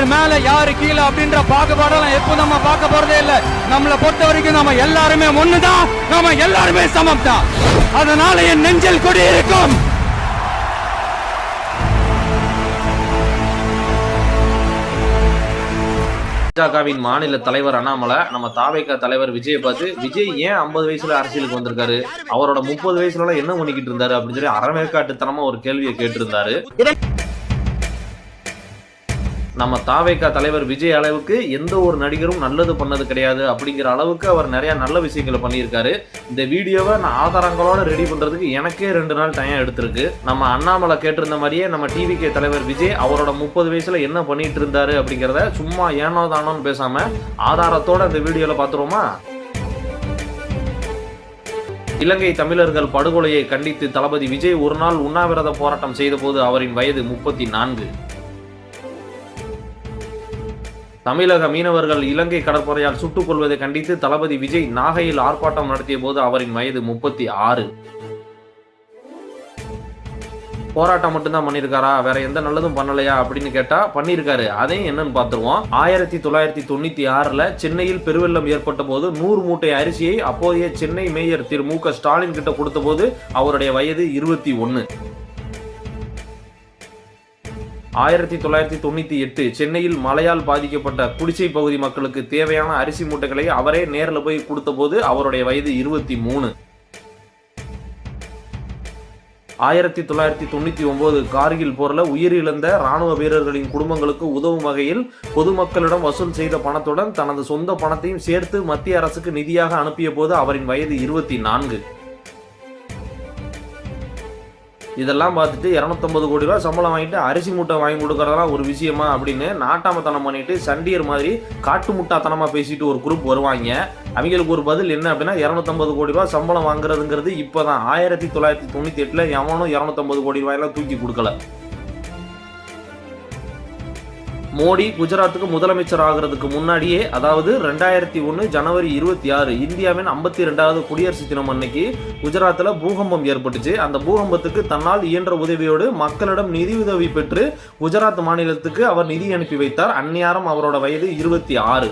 யார் மேல யாரு கீழே அப்படின்ற பாகுபாடெல்லாம் எப்போ நம்ம பார்க்க போறதே இல்ல. நம்மளை பொறுத்த வரைக்கும் நம்ம எல்லாருமே ஒண்ணுதான். நம்ம எல்லாருமே சமம் தான் அதனால என் நெஞ்சில் கொடி இருக்கும். பாஜகவின் மாநில தலைவர் அண்ணாமலை நம்ம தாவேக்கா தலைவர் விஜயை பார்த்து விஜய் ஏன் ஐம்பது வயசுல அரசியலுக்கு வந்திருக்காரு? அவரோட முப்பது வயசுல என்ன பண்ணிக்கிட்டு இருந்தாரு? அப்படின்னு சொல்லி அறவேக்காட்டுத்தனமா ஒரு கேள்வியை கேட்டிருந்தாரு. நம்ம தாவேகா தலைவர் விஜய் அளவுக்கு எந்த ஒரு நடிகரும் நல்லது பண்ணது கிடையாது அப்படிங்கிற அளவுக்கு அவர் நிறைய நல்ல விஷயங்களை பண்ணியிருக்காரு. இந்த வீடியோவை நான் ஆதாரங்களோட ரெடி பண்றதுக்கு எனக்கே ரெண்டு நாள் டைம் எடுத்திருக்கு. நம்ம அண்ணாமலை கேட்டிருந்த மாதிரியே நம்ம டிவிகே தலைவர் விஜய் அவரோட முப்பது வயசுல என்ன பண்ணிட்டு இருந்தாரு அப்படிங்கிறத சும்மா ஏனோ தானோன்னு பேசாம ஆதாரத்தோட இந்த வீடியோல பாத்துருவோமா இலங்கை தமிழர்கள் படுகொலையை கண்டித்து தளபதி விஜய் ஒரு நாள் உண்ணாவிரத போராட்டம் செய்தபோது அவரின் வயது முப்பத்தி நான்கு. தமிழக மீனவர்கள் இலங்கை கடற்படையால் சுட்டுக் கொள்வதை கண்டித்து தளபதி விஜய் நாகையில் ஆர்ப்பாட்டம் நடத்திய போது அவரின் வயது முப்பத்தி ஆறு. போராட்டம் மட்டும்தான் பண்ணியிருக்காரா? வேற எந்த நல்லதும் பண்ணலையா அப்படின்னு கேட்டா பண்ணியிருக்காரு. அதையும் என்னன்னு பார்த்துருவோம். ஆயிரத்தி தொள்ளாயிரத்தி தொண்ணூத்தி ஆறுல சென்னையில் பெருவெள்ளம் ஏற்பட்ட போது நூறு மூட்டை அரிசியை அப்போதைய சென்னை மேயர் திரு மு க ஸ்டாலின் கிட்ட கொடுத்த போது அவருடைய வயது இருபத்தி ஒன்னு. ஆயிரத்தி தொள்ளாயிரத்தி தொண்ணூற்றி எட்டு சென்னையில் மழையால் பாதிக்கப்பட்ட குடிசை பகுதி மக்களுக்கு தேவையான அரிசி மூட்டைகளை அவரே நேரில் போய் கொடுத்தபோது அவருடைய வயது இருபத்தி மூணு. ஆயிரத்தி தொள்ளாயிரத்தி தொண்ணூற்றி ஒம்பது கார்கில் போரில் உயிரிழந்த ராணுவ வீரர்களின் குடும்பங்களுக்கு உதவும் வகையில் பொதுமக்களிடம் வசூல் செய்த பணத்துடன் தனது சொந்த பணத்தையும் சேர்த்து மத்திய அரசுக்கு நிதியாக அனுப்பிய போது அவரின் வயது இருபத்தி நான்கு. இதெல்லாம் பார்த்துட்டு இரநூத்தம்பது கோடி ரூபா சம்பளம் வாங்கிட்டு அரிசி மூட்டை வாங்கி கொடுக்குறதெல்லாம் ஒரு விஷயமா அப்படின்னு நாட்டாமத்தனம் பண்ணிட்டு சண்டியர் மாதிரி காட்டு முட்டாத்தனமாக பேசிட்டு ஒரு குரூப் வருவாங்க. அவங்களுக்கு ஒரு பதில் என்ன அப்படின்னா இரநூத்தம்பது கோடி ரூபா சம்பளம் வாங்குறதுங்கிறது இப்போதான். ஆயிரத்தி தொள்ளாயிரத்தி தொண்ணூத்தி எட்டுல எவனும் இரநூத்தம்பது கோடி ரூபாயெல்லாம் தூக்கி கொடுக்கல. மோடி குஜராத்துக்கு முதலமைச்சர் ஆகிறதுக்கு முன்னாடியே அதாவது ரெண்டாயிரத்தி ஒன்று ஜனவரி இருபத்தி ஆறு இந்தியாவின் ஐம்பத்தி ரெண்டாவது குடியரசு தினம் அன்னைக்கு குஜராத்தில் பூகம்பம் ஏற்பட்டுச்சு. அந்த பூகம்பத்துக்கு தன்னால் இயன்ற உதவியோடு மக்களிடம் நிதியுதவி பெற்று குஜராத் மாநிலத்துக்கு அவர் நிதி அனுப்பி வைத்தார். அந்நியாரம் அவரோட வயது இருபத்தி ஆறு.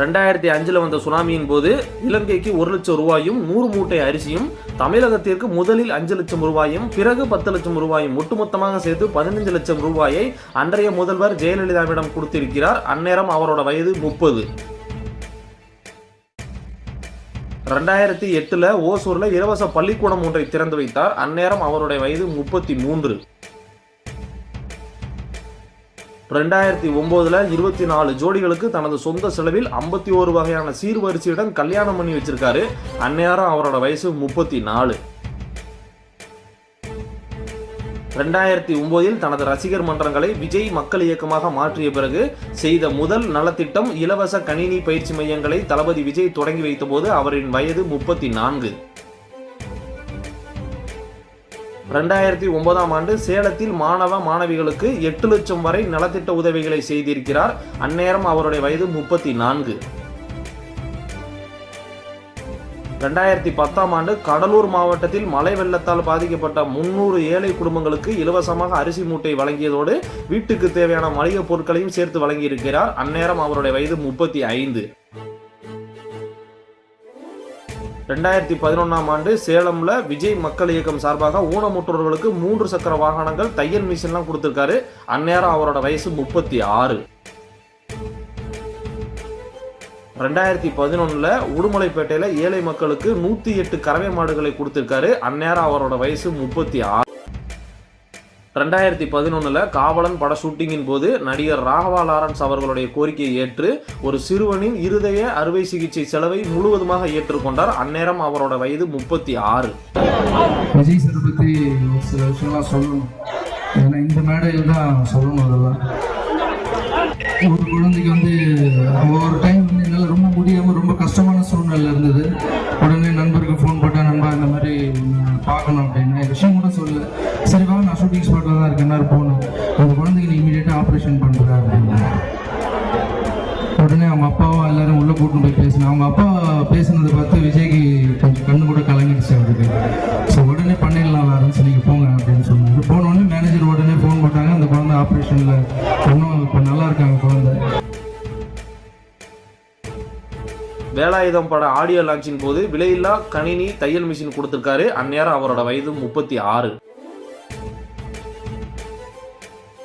ரெண்டாயிரத்தி அஞ்சில் வந்த சுனாமியின் போது இலங்கைக்கு ஒரு லட்சம் ரூபாயும் நூறு மூட்டை அரிசியும் தமிழகத்திற்கு முதலில் அஞ்சு லட்சம் ரூபாயும் பிறகு பத்து லட்சம் ரூபாயும் ஒட்டுமொத்தமாக சேர்த்து பதினஞ்சு லட்சம் ரூபாயை அன்றைய முதல்வர் ஜெயலலிதாவிடம் கொடுத்திருக்கிறார். அந்நேரம் அவரோட வயது முப்பது. ரெண்டாயிரத்தி எட்டில் ஓசூரில் இலவச பள்ளிக்கூடம் ஒன்றை திறந்து வைத்தார். அந்நேரம் அவருடைய வயது முப்பத்தி மூன்று. ரெண்டாயிரத்தி ஒம்போதில் இருபத்தி நாலு ஜோடிகளுக்கு தனது சொந்த செலவில் ஐம்பத்தி ஒரு வகையான சீர்வரிசையுடன் கல்யாணம் பண்ணி வச்சிருக்காரு. அந்நேரம் அவரோட வயசு முப்பத்தி நாலு. ரெண்டாயிரத்தி ஒம்போதில் தனது ரசிகர் மன்றங்களை விஜய் மக்கள் இயக்கமாக மாற்றிய பிறகு செய்த முதல் நலத்திட்டம் இலவச கணினி பயிற்சி மையங்களை தளபதி விஜய் தொடங்கி வைத்தபோது அவரின் வயது முப்பத்தி நான்கு. ரெண்டாயிரத்தி ஒன்பதாம் ஆண்டு சேலத்தில் மாணவ மாணவிகளுக்கு எட்டு லட்சம் வரை நலத்திட்ட உதவிகளை செய்திருக்கிறார். அந்நேரம் அவருடைய வயது முப்பத்தி நான்கு. ரெண்டாயிரத்தி பத்தாம் ஆண்டு கடலூர் மாவட்டத்தில் மழை வெள்ளத்தால் பாதிக்கப்பட்ட முன்னூறு ஏழை குடும்பங்களுக்கு இலவசமாக அரிசி மூட்டை வழங்கியதோடு வீட்டுக்கு தேவையான மளிகைப் பொருட்களையும் சேர்த்து வழங்கியிருக்கிறார். அந்நேரம் அவருடைய வயது முப்பத்தி ஐந்து. ரெண்டாயிரத்தி பதினொன்றாம் ஆண்டு சேலம்ல விஜய் மக்கள் இயக்கம் சார்பாக ஊனமுற்றோர்களுக்கு மூன்று சக்கர வாகனங்கள் தையல் மிஷின்லாம் கொடுத்துருக்காரு. அந்நேரம் அவரோட வயசு முப்பத்தி ஆறு. ரெண்டாயிரத்தி பதினொன்றில் உடுமலைப்பேட்டையில் ஏழை மக்களுக்கு நூற்றி எட்டு கறவை மாடுகளை கொடுத்துருக்காரு. அந்நேரம் அவரோட வயசு முப்பத்தி ஆறு. ரெண்டாயிரத்தி பதினொன்றில் காவலன் பட ஷூட்டிங்கின் போது நடிகர் ராகவா லாரன்ஸ் அவர்களுடைய கோரிக்கையை ஏற்று ஒரு சிறுவனின் இருதய அறுவை சிகிச்சை செலவை முழுவதுமாக ஏற்றுக்கொண்டார். அந்நேரம் அவரோட வயது முப்பத்தி ஆறு. விஜய் சார் பற்றி சில விஷயம்லாம் சொல்லணும். ஏன்னா இந்த மேடையில் தான் சொல்லணும் அதெல்லாம். ஒரு குழந்தைக்கு வந்து ஒரு டைம் வந்து என்னால் ரொம்ப முடியாமல் ரொம்ப கஷ்டமான சூழ்நிலை இருந்தது. உடனே நண்பருக்கு ஃபோன் போட்டேன் நண்பா இந்த மாதிரி பார்க்கணும் அப்படின்னு. விஷயம் கூட சொல்லு சரி ஷூட்டிங் ஸ்பாட்டில் தான் இருக்கேன் நேரம் போகணும் அந்த குழந்தைக்கு இமீடியட்டாக ஆப்ரேஷன் பண்ணுற அப்படின்னு உடனே அவங்க அப்பாவும் எல்லாரும் உள்ளே கூட்டிட்டு போய் பேசினேன் அவங்க அப்பா பேசுனதை பார்த்து விஜய்க்கு கொஞ்சம் கண்ணு கூட கலங்கிடுச்சு அவருக்கு. ஸோ உடனே பண்ணிடலாம் லாரன்ஸ் நீங்கள் போங்க அப்படின்னு சொன்னாங்க போனோடனே மேனேஜர் உடனே ஃபோன் போட்டாங்க. அந்த குழந்தை இன்னும் இப்போ நல்லா இருக்காங்க குழந்தை. வேலாயுதம் பட ஆடியோ லான்ச்சின் போது விலையில்லா கணினி தையல் மிஷின் கொடுத்துருக்காரு. அந்நேரம் அவரோட வயது முப்பத்தி ஆறு.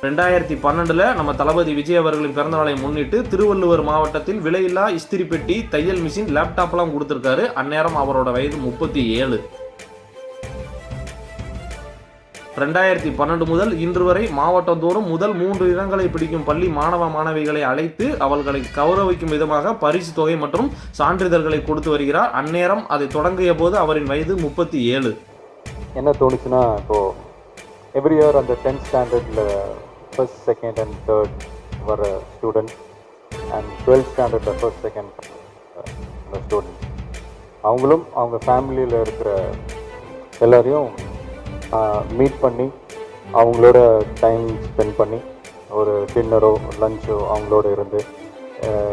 ரெண்டாயிரத்தி பன்னெண்டுல நம்ம தளபதி விஜய் அவர்களின் பிறந்தநாளை முன்னிட்டு திருவள்ளுவர் மாவட்டத்தில் விலையில்லா இஸ்திரி பெட்டி தையல் மிஷின் லேப்டாப்லாம் கொடுத்துருக்காரு. அந்நேரம் அவரோட வயது முப்பத்தி ஏழு. ரெண்டாயிரத்தி பன்னெண்டு முதல் இன்று வரை மாவட்டந்தோறும் முதல் மூன்று இடங்களை பிடிக்கும் பள்ளி மாணவ மாணவிகளை அழைத்து அவர்களை கௌரவிக்கும் விதமாக பரிசு தொகை மற்றும் சான்றிதழ்களை கொடுத்து வருகிறார். அந்நேரம் அதை தொடங்கிய போது அவரின் வயது முப்பத்தி ஏழு. என்ன தோணுச்சுன்னா இப்போ எவ்ரி இயர் அந்த டென்த் ஸ்டாண்டர்டில் ஃபர்ஸ்ட் செகண்ட் அண்ட் தேர்ட் வர ஸ்டூடெண்ட் அண்ட் டுவெல்த் ஸ்டாண்டர்டில் ஃபர்ஸ்ட் செகண்ட் ஸ்டூடெண்ட் அவங்களும் அவங்க ஃபேமிலியில் இருக்கிற எல்லோரையும் மீட் பண்ணி அவங்களோட டைம் ஸ்பெண்ட் பண்ணி ஒரு டின்னரோ லஞ்சோ அவங்களோட இருந்து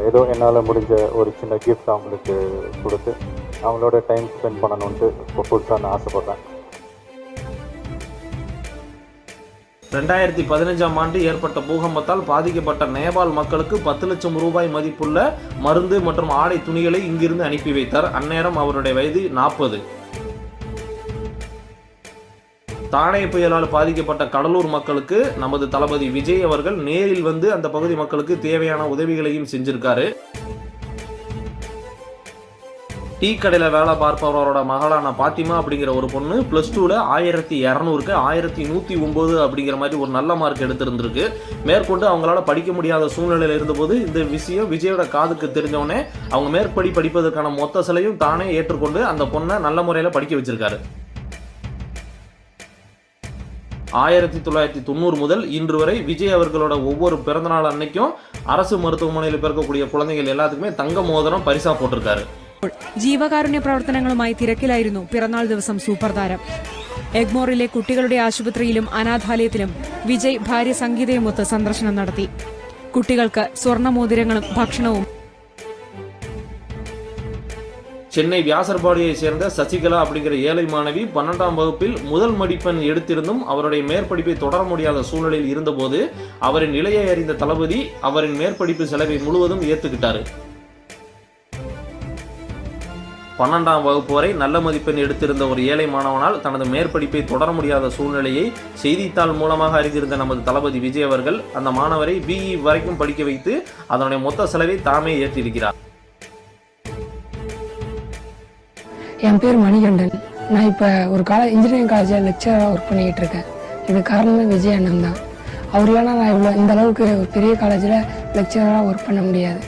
ஏதோ என்னால் முடிஞ்ச ஒரு சின்ன கிஃப்ட் அவங்களுக்கு கொடுத்து அவங்களோட டைம் ஸ்பெண்ட் பண்ணணுன்ட்டு இப்போ புதுசாக நான் ஆசைப்பட்றேன். ரெண்டாயிரத்தி பதினஞ்சாம் ஆண்டு ஏற்பட்ட பூகம்பத்தால் பாதிக்கப்பட்ட நேபாள் மக்களுக்கு பத்து லட்சம் ரூபாய் மதிப்புள்ள மருந்து மற்றும் ஆடை துணிகளை இங்கிருந்து அனுப்பி வைத்தார். அந்நேரம் அவருடைய வயது நாற்பது. தானே புயலால் பாதிக்கப்பட்ட கடலூர் மக்களுக்கு நமது தளபதி விஜய் அவர்கள் நேரில் வந்து அந்த பகுதி மக்களுக்கு தேவையான உதவிகளையும் செஞ்சிருக்காரு. டீ கடையில் வேலை பார்ப்பவரோட மகளான பாத்திமா அப்படிங்கிற ஒரு பொண்ணு ப்ளஸ் டூவில் ஆயிரத்தி இரநூறுக்கு ஆயிரத்தி நூற்றி ஒம்பது அப்படிங்கிற மாதிரி ஒரு நல்ல மார்க் எடுத்திருந்திருக்கு. மேற்கொண்டு அவங்களால படிக்க முடியாத சூழ்நிலையில் இருந்தபோது இந்த விஷயம் விஜயோட காதுக்கு தெரிஞ்சவொடனே அவங்க மேற்படி படிப்பதற்கான மொத்த சிலையும் தானே ஏற்றுக்கொண்டு அந்த பொண்ணை நல்ல முறையில் படிக்க வச்சிருக்காரு. ஆயிரத்தி தொள்ளாயிரத்தி தொண்ணூறு முதல் இன்று வரை விஜய் அவர்களோட ஒவ்வொரு பிறந்தநாள் அன்னைக்கும் அரசு மருத்துவமனையில் பிறக்கக்கூடிய குழந்தைகள் எல்லாத்துக்குமே தங்க மோதிரம் பரிசா போட்டிருக்காரு. ജീവകാരുണ്യ പ്രവർത്തനങ്ങളുമായി തിരക്കിലായിരുന്നു പിറന്നാൾ ദിവസം സൂപ്പർ താരം എഗ്മോറിലെ കുട്ടികളുടെ ആശുപത്രിയിലും അനാഥാലയത്തിലും വിജയ് ഭാര്യ സംഗീതയുമൊത്ത് സന്ദർശനം നടത്തി കുട്ടികൾക്ക് സ്വർണ്ണമോതിരങ്ങളും ഭക്ഷണവും சென்னை வியாசர்பாடியை சேர்ந்த சசிகலா அப்படிங்கிற ஏழை மாணவி பன்னெண்டாம் வகுப்பில் முதல் மதிப்பெண் எடுத்திருந்தும் அவருடைய மேற்படிப்பை தொடர முடியாத சூழலில் இருந்தபோது அவரின் நிலையை அறிந்த தளபதி அவரின் மேற்படிப்பு செலவை முழுவதும் ஏத்துக்கிட்டாரு பன்னெண்டாம் வகுப்பு வரை நல்ல மதிப்பெண் எடுத்திருந்த ஒரு ஏழை மாணவனால் தனது மேற்படிப்பை தொடர முடியாத சூழ்நிலையை செய்தித்தாள் மூலமாக அறிந்திருந்த நமது தளபதி விஜய் அவர்கள் அந்த மாணவரை பிஇ வரைக்கும் படிக்க வைத்து அதனுடைய மொத்த செலவை தாமே ஏற்றிருக்கிறார். என் பேர் மணிகண்டன். நான் இப்போ ஒரு கால இன்ஜினியரிங் காலேஜில் லெக்சராக ஒர்க் பண்ணிக்கிட்டு இருக்கேன். இது காரணமே விஜய் அண்ணன் தான். அவர் இல்லைன்னா நான் இவ்வளோ இந்த அளவுக்கு ஒரு பெரிய காலேஜில் லெக்சராக ஒர்க் பண்ண முடியாது.